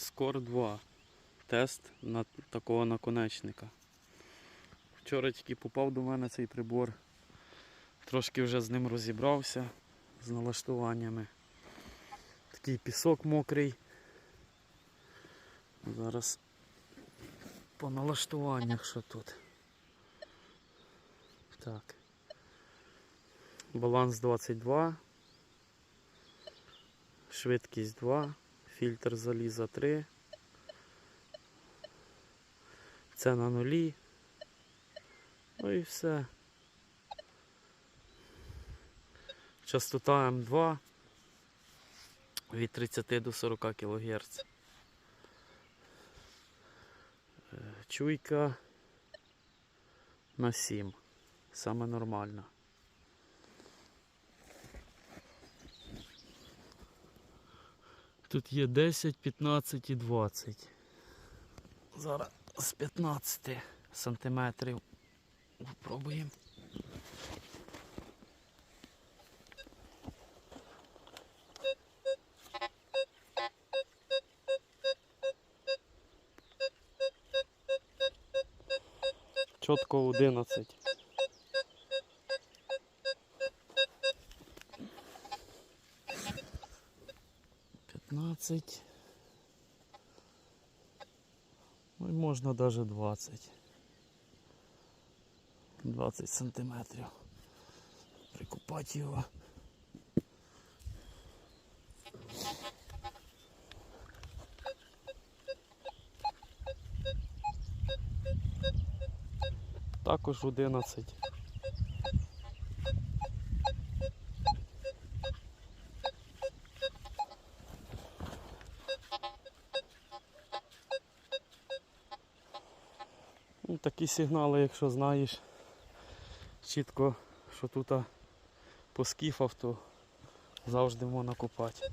Скор 2. Тест на такого наконечника. Вчора тільки попав до мене цей прибор. Трошки вже з ним розібрався з налаштуваннями. Такий пісок мокрий. Зараз по налаштуваннях що тут. Так. Баланс 22. Швидкість 2. Фільтр заліза 3. Це на нулі. Ну і все. Частота М2 від 30 до 40 кГц. Е, Чуйка на 7. Саме нормально. Тут є 10, 15 і 20. Зараз з 15 сантиметрів спробуємо. Чітко 11. П'ятнадцять. Ну і можна навіть 20. 20 сантиметрів. Прикупати його. Також 11. Ну, такі сигнали, якщо знаєш чітко, що тут по скіфах, то завжди можна купати.